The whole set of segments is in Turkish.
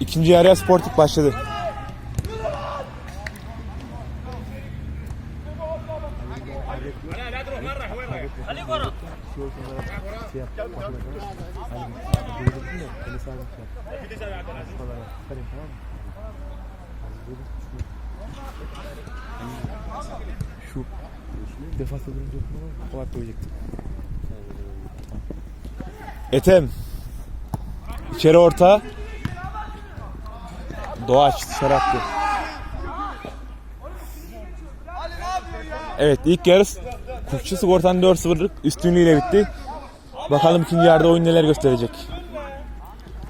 İkinci yarıya Sporting başladı. Şu defansa durunca kolay koyacaktım. Etem. İçeri orta. Doğaç attı. Evet ilk yarı Kuşçu Sigorta'nın 4-0'lık üstünlüğüyle bitti. Bakalım ikinci yarıda oyun neler gösterecek.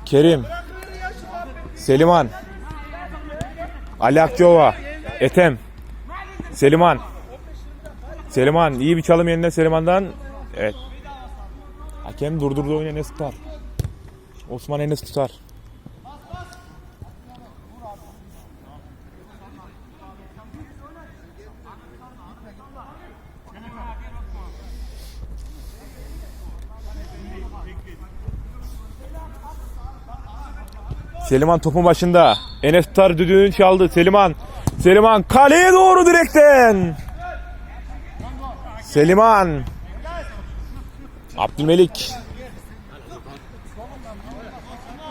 Kerim. Seliman. Ali Akçova. Etem. Seliman. Seliman iyi bir çalım yeniden Seliman'dan. Evet Hakem durdurdu oyunu Enes tutar. Osman Enes tutar. Seliman topun başında. Enes tutar düdüğünü çaldı. Seliman. Seliman kaleye doğru direkten. Seliman. Abdülmelik.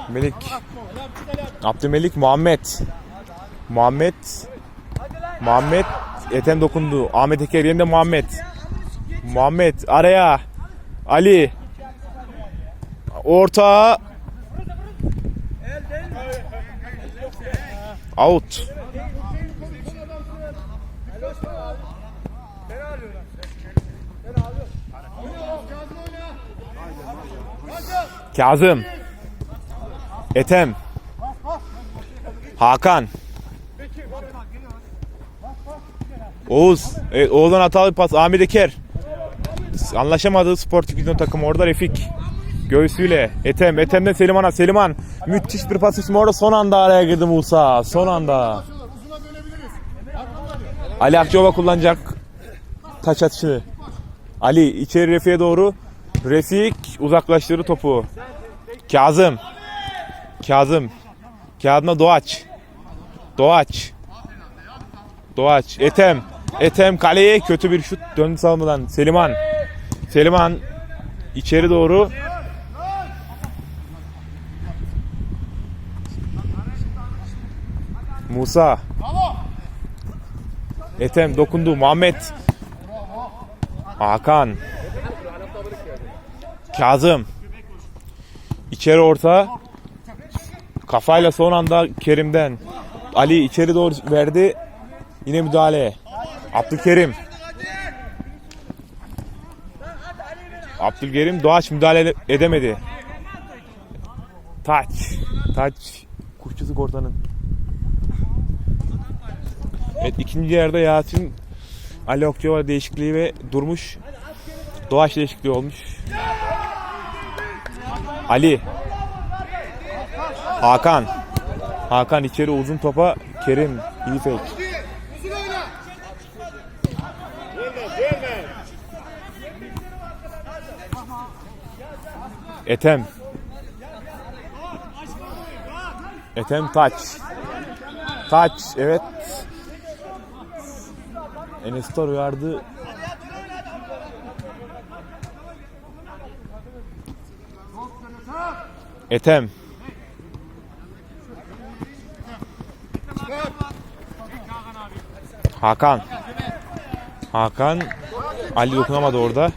Melik. Abdülmelik Muhammed. Muhammed. Muhammed. Etem dokundu. Ahmet Eker yerinde Muhammed. Muhammed araya. Ali. Orta. Out. Kazım. Etem. Hakan. Oğuz. Evet, Oğuz'dan hatalı bir pas. Ahmet Eker. Anlaşamadı Sporting Lyon takımı orada Refik. Göğsüyle. Etem. Etem'den Seliman'a. Seliman. Müthiş bir pas ismi orada son anda araya girdi Musa. Son anda. Ali Akçova kullanacak taç atışını. Ali içeri Refik'e doğru. Refik uzaklaştırdı topu. Kazım. Kazım. Kağıdına Doğaç. Doğaç. Doğaç. Etem. Etem kaleye kötü bir şut döndü savunmadan. Seliman. Seliman içeri doğru. Musa. Etem dokundu. Muhammed. Hakan. Kazım. İçeri orta. Kafayla son anda Kerim'den. Ali içeri doğru verdi. Yine müdahale. Abdülkerim. Abdülkerim Doğaç müdahale ede- edemedi. Taç. Taç. Kuşçu Sigorta'nın. Evet ikinci yarıda Yasin Ali Okçuva değişikliği ve durmuş. Doğaç değişikliği olmuş. Ali. Hakan. Hakan içeri uzun topa. Kerim. iyi fake. Etem. Etem taç. Taç. Evet. Enestor uyardı. Etem. Hakan. Hakan. Ali dokunamadı orada.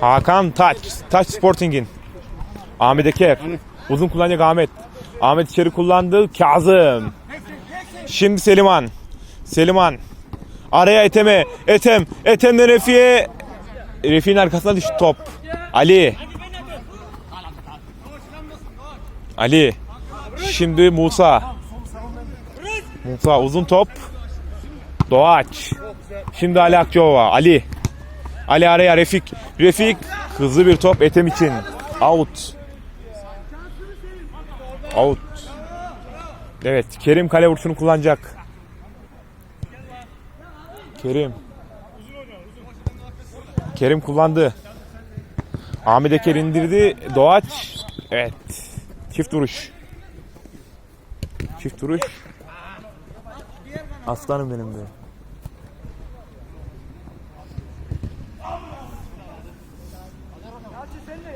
Hakan Taç. Taç Sporting'in. Ahmet Eker. Uzun kullanacak Ahmet. Ahmet içeri kullandı. Kazım. Şimdi Seliman. Seliman. Araya Etem'e. Etem. Etem'den Refi'ye. Refi'nin arkasına düştü top. Ali. Ali. Şimdi Musa. Musa uzun top. Doğaç. Şimdi Ali Akçova. Ali. Ali araya Refik. Refik hızlı bir top Etem için. Out. Out. Evet Kerim kale vuruşunu kullanacak. Kerim. Kerim kullandı. Ahmet Eker indirdi. Doğaç. Evet. Çift vuruş. Çift duruş. Aslanım benim de.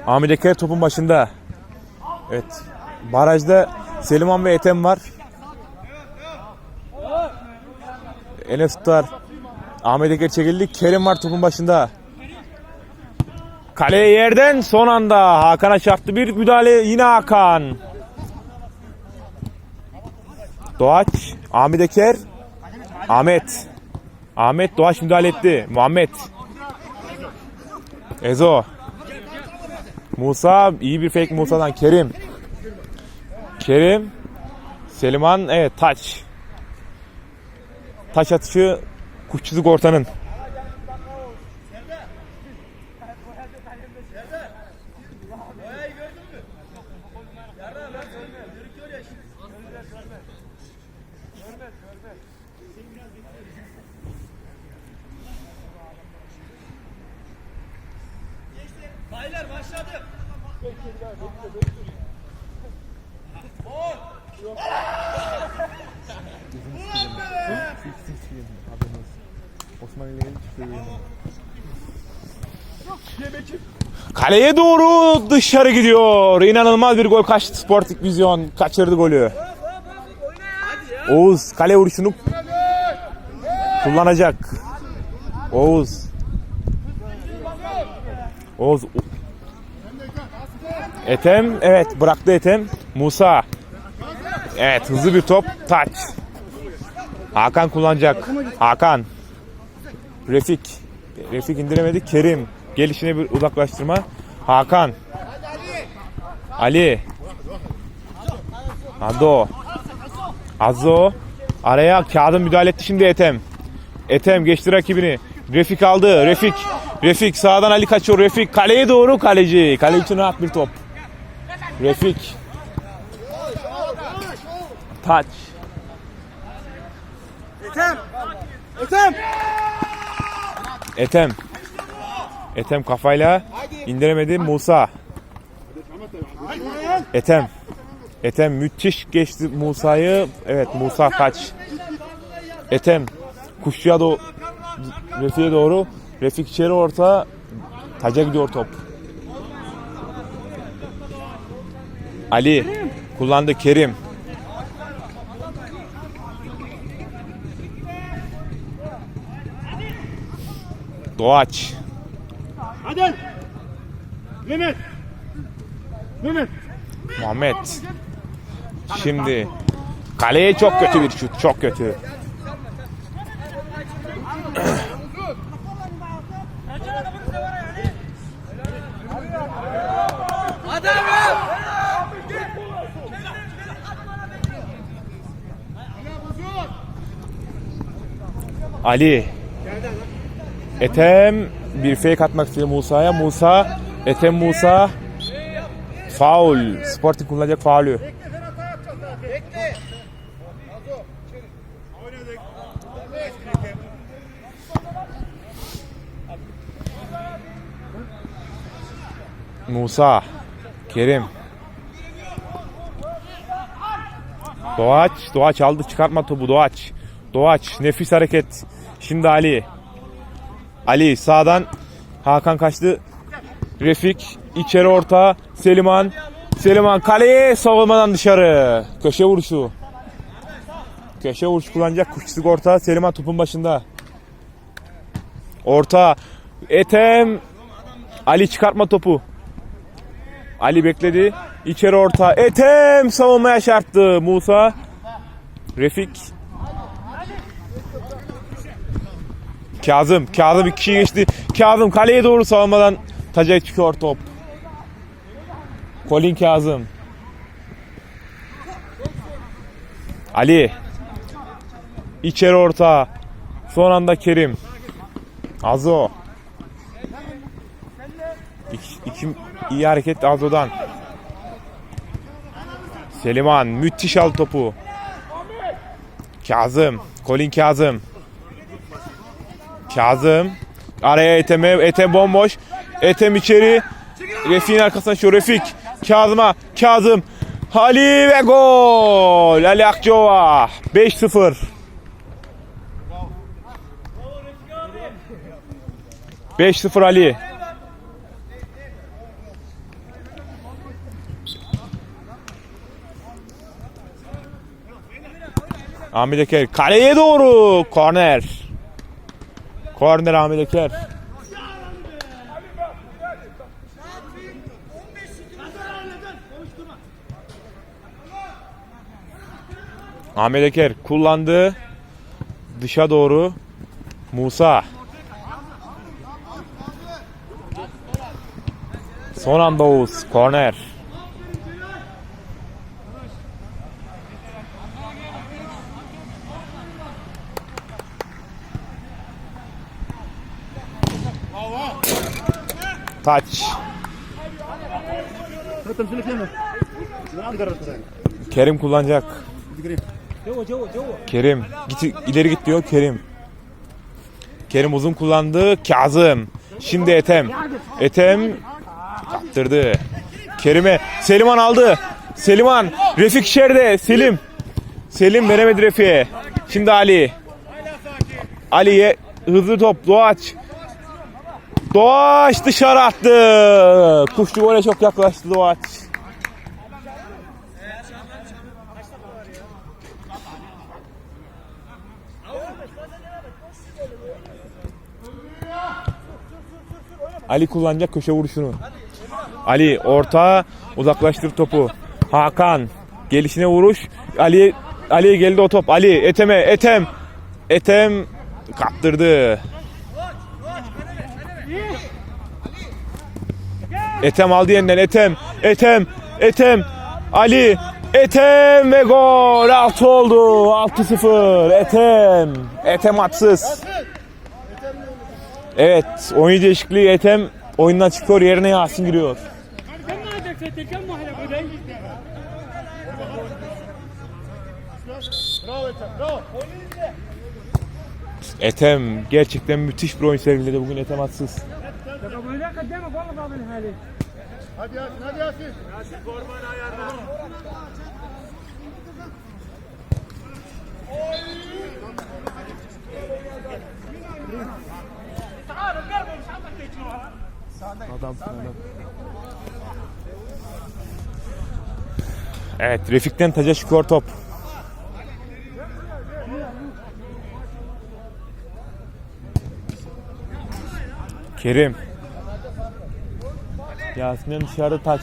Ahmet Eker topun başında. Evet. Barajda Seliman ve Ethem var. Enes tutar. Ahmet Eker çekildi. Kerim var topun başında. Kaleye yerden son anda Hakan'a çarptı bir müdahale yine Hakan. Doğaç, Ahmet Eker, Ahmet. Ahmet Doğaç müdahale etti. Muhammed. Ezo. Musa iyi bir fake Musa'dan Kerim. Kerim. Seliman evet taç. Taç atışı kuşçuluk ortanın. İkisini Osman çıkıyor. Kaleye doğru dışarı gidiyor. İnanılmaz bir gol kaçtı Sporting Vizyon. Kaçırdı golü. Oğuz kale vuruşunu kullanacak. Oğuz. Oğuz. Etem evet bıraktı Etem. Musa. Evet hızlı bir top. Taç. Hakan kullanacak. Hakan. Refik. Refik indiremedi. Kerim. Gelişine bir uzaklaştırma. Hakan. Ali. Ado. Azo. Araya kağıdın müdahale etti şimdi Etem. Etem geçti rakibini. Refik aldı. Refik. Refik sağdan Ali kaçıyor. Refik kaleye doğru kaleci. Kale için rahat bir top. Refik. Taç. Etem! Etem! Etem. Etem kafayla indiremedi Musa. Etem. Etem müthiş geçti Musa'yı. Evet Musa kaç. Etem. Kuşçuya doğru. Refik'e doğru. Refik içeri orta. Taca gidiyor top. Ali. Kullandı Kerim. Doğaç. Hadi! Mehmet! Mehmet! Muhammed. Şimdi kaleye çok kötü bir şut. Çok kötü. Ali. Etem bir fake atmak istiyor Musa'ya. Musa. Etem Musa. Faul. Sporting kullanacak faulü. Musa. Kerim. Doğaç. Doğaç aldı çıkartma topu Doğaç. Doğaç. Nefis hareket. Şimdi Ali. Ali sağdan Hakan kaçtı. Refik içeri orta Seliman Seliman kaleye savunmadan dışarı. Köşe vuruşu. Köşe vuruşu kullanacak. Kuşçuluk orta. Seliman topun başında. Orta. Etem. Ali çıkartma topu. Ali bekledi. İçeri orta. Etem savunmaya çarptı. Musa. Refik. Kazım. Kazım iki kişi geçti. Kazım kaleye doğru savunmadan taca çıkıyor top. Colin Kazım. Ali. İçeri orta. Son anda Kerim. Azo. İki, iki iyi hareket Azo'dan. Seliman müthiş al topu. Kazım. Colin Kazım. Kazım. Araya Ethem'e. Ethem bomboş. Ethem içeri. Refik'in arkasına şu Refik. Kazım'a. Kazım. Ali ve gol. Ali Akçova. 5-0. 5-0 Ali. Ahmet Eker kaleye doğru korner. Korner Ahmet Eker. Ahmet Eker kullandı. Dışa doğru. Musa. Son anda Oğuz. Korner. Taç. Kerim kullanacak. Kerim. Git, ileri git diyor Kerim. Kerim uzun kullandı. Kazım. Şimdi Etem. Etem kaptırdı. Kerim'e. Seliman aldı. Seliman. Refik içeride. Selim. Selim veremedi Refik'e. Şimdi Ali. Ali'ye hızlı top. Doğaç. Doğaç dışarı attı. Kuşçu gole çok yaklaştı Doğaç. Ali kullanacak köşe vuruşunu. Ali orta uzaklaştır topu. Hakan gelişine vuruş. Ali Ali'ye geldi o top. Ali Etem'e Etem. Etem kaptırdı. Etem aldı yeniden Etem. Etem. Etem. Ali. Etem ve gol. 6 oldu. 6-0. Etem. Etem atsız. Evet, oyuncu değişikliği Ethem oyundan çıkıyor yerine Yasin giriyor. Etem gerçekten müthiş bir oyun sergiledi bugün Etem atsız. Hadi Yasin, hadi Yasin. Yasin korban ayarla. Adam falan. Evet, Refik'ten Taca Şükür top. Kerim. Yasin'den dışarıda taç.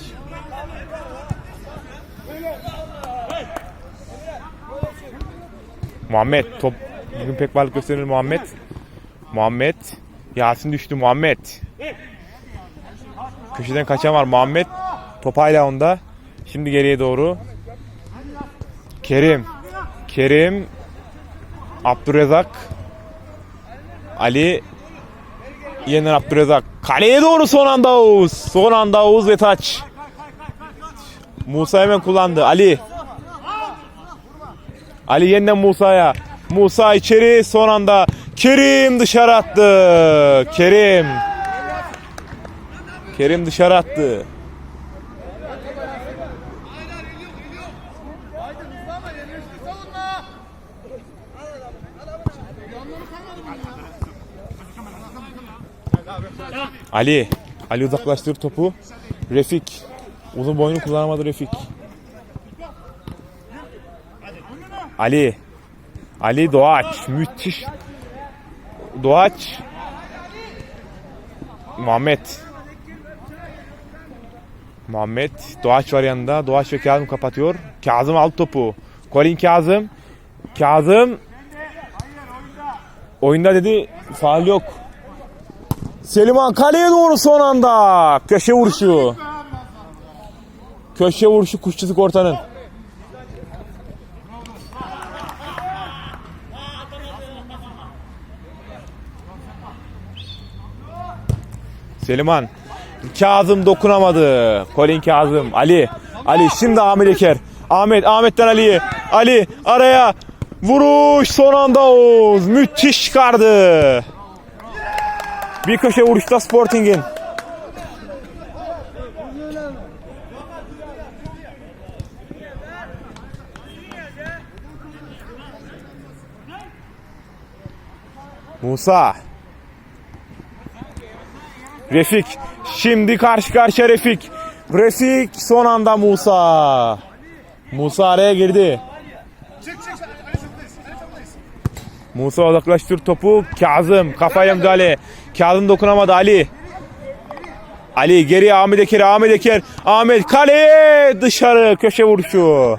Muhammed top bugün pek varlık gösterir Muhammed. Muhammed Yasin düştü Muhammed. Köşeden kaçan var Muhammed. Top hala onda. Şimdi geriye doğru. Kerim. Kerim. Abdurrezak. Ali. Yeniden Abdurrezak. Kaleye doğru son anda Oğuz. Son anda Oğuz ve taç. Musa hemen kullandı. Ali. Ali yeniden Musa'ya. Musa içeri son anda. Kerim dışarı attı. Kerim. Kerim dışarı attı. Ali. Ali uzaklaştırır topu. Refik. Uzun boyunu kullanamadı Refik. Ali. Ali Doğaç. Müthiş. Doğaç. Muhammed. Muhammed. Doğaç var yanında. Doğaç ve Kazım kapatıyor. Kazım aldı topu. Colin Kazım. Kazım. Oyunda dedi faal yok. Seliman kaleye doğru son anda. Köşe vuruşu. Köşe vuruşu kuşçusu ortanın. Seliman. Kazım dokunamadı. Colin Kazım. Ali. Ali şimdi Ahmet Eker. Ahmet. Ahmet'ten Ali'ye. Ali araya. Vuruş son anda Oğuz. Müthiş çıkardı. Bir köşe vuruşta Sporting'in. Musa. Refik. Şimdi karşı karşıya Refik. Refik son anda Musa. Musa araya girdi. Musa uzaklaştır topu. Kazım kafaya müdahale. Kazım dokunamadı Ali. Ali geriye Ahmet Eker, Ahmet Eker. Ahmet kaleye dışarı köşe vuruşu.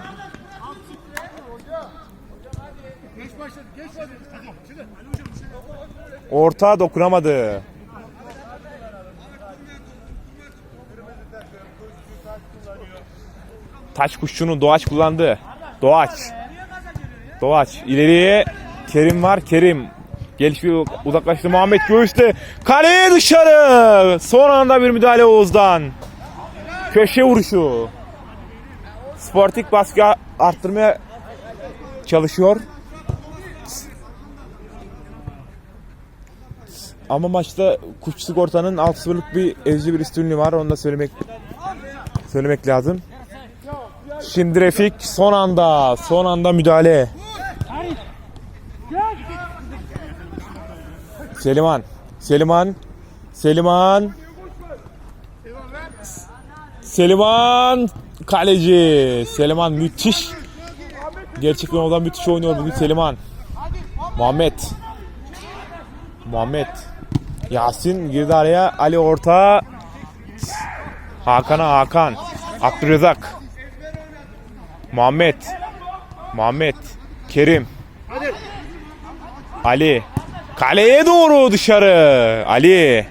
Orta dokunamadı. Taç kuşçunu Doğaç kullandı. Doğaç. Doğaç. İleriye Kerim var. Kerim. Gelişiyor uzaklaştı Muhammed göğüste. Kaleye dışarı. Son anda bir müdahale Oğuz'dan. Köşe vuruşu. Sporting baskı arttırmaya çalışıyor. Ama maçta Kuş Sigorta'nın 6-0'lık bir ezici bir üstünlüğü var. Onu da söylemek söylemek lazım. Şimdi Refik son anda son anda müdahale. Seliman. Seliman. Seliman. Seliman kaleci. Seliman müthiş. Gerçekten oradan müthiş oynuyor bugün Seliman. Muhammed. Muhammed. Yasin girdi araya. Ali orta. Hakan'a Hakan. Abdurrazak. Muhammed. Muhammed. Kerim. Ali. Kaleye doğru dışarı. Ali.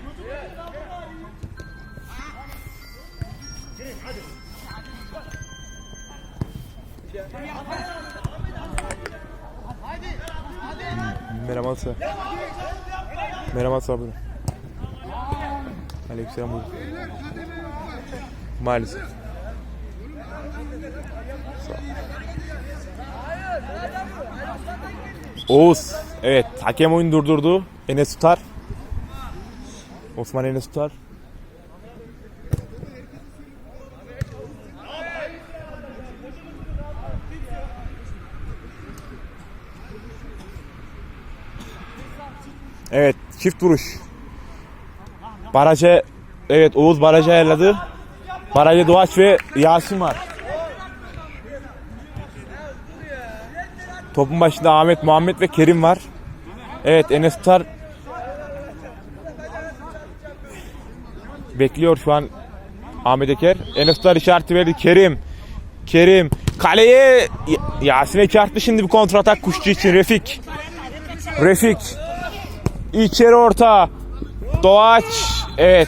Merhaba Asa. Merhaba Asa buyurun. Aleykümselam buyurun. Maalesef. Sağ ol. Oğuz. Evet. Hakem oyun durdurdu. Enes tutar. Osman Enes tutar. Evet. Çift vuruş. Baraja evet Oğuz barajı ayarladı. Barajda Doğaç ve Yasin var. Topun başında Ahmet, Muhammed ve Kerim var. Evet Enes Tutar bekliyor şu an Ahmet Eker. Enes Tutar işareti verdi. Kerim. Kerim. Kaleye Y- Yasin'e çarptı şimdi bir kontratak kuşçu için Refik. Refik. İçeri orta. Doğaç. Evet.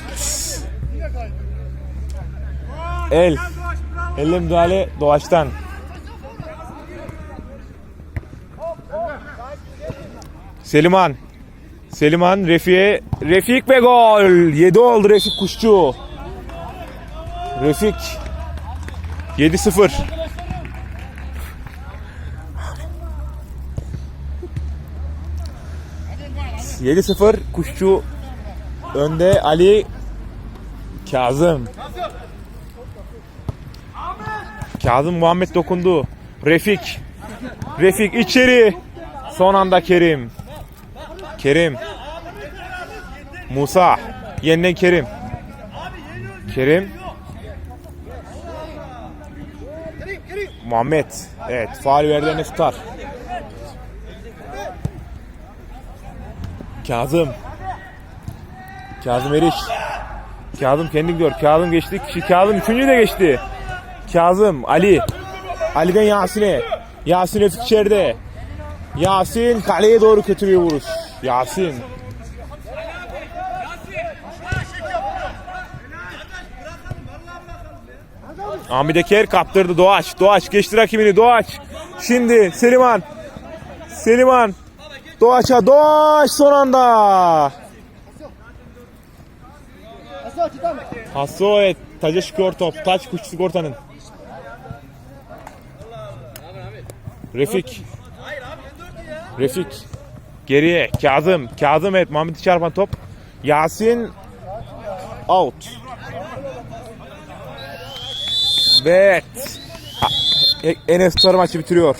El. Elle müdahale Doğaç'tan. Seliman. Seliman Refik'e. Refik ve gol. 7 oldu Refik Kuşçu. Refik. 7-0. Yedi sıfır Kuşçu önde Ali Kazım Kazım Muhammed dokundu Refik Refik içeri son anda Kerim Kerim. Musa. Yeniden Kerim. Kerim. Muhammed. Evet faal verdi Enes tutar. Kazım. Kazım Eriş. Kazım kendi gidiyor. Kazım geçti. Kazım üçüncü de geçti. Kazım Ali. Ali'den Yasin'e. Yasin Refik içeride. Yasin kaleye doğru kötülüyor vuruş Yasin Ahmet Eker kaptırdı Doğaç. Doğaç geçti rakibini Doğaç. Şimdi Seliman. Seliman. Doğaç'a Doğaç son anda. Hasso evet. Taca çıkıyor top. Taç kuş sigortanın. Refik. Refik. Geriye. Kazım. Kazım evet. Mahmut'u çarpan top. Yasin. Out. Ve evet. Enes Tutar maçı bitiriyor.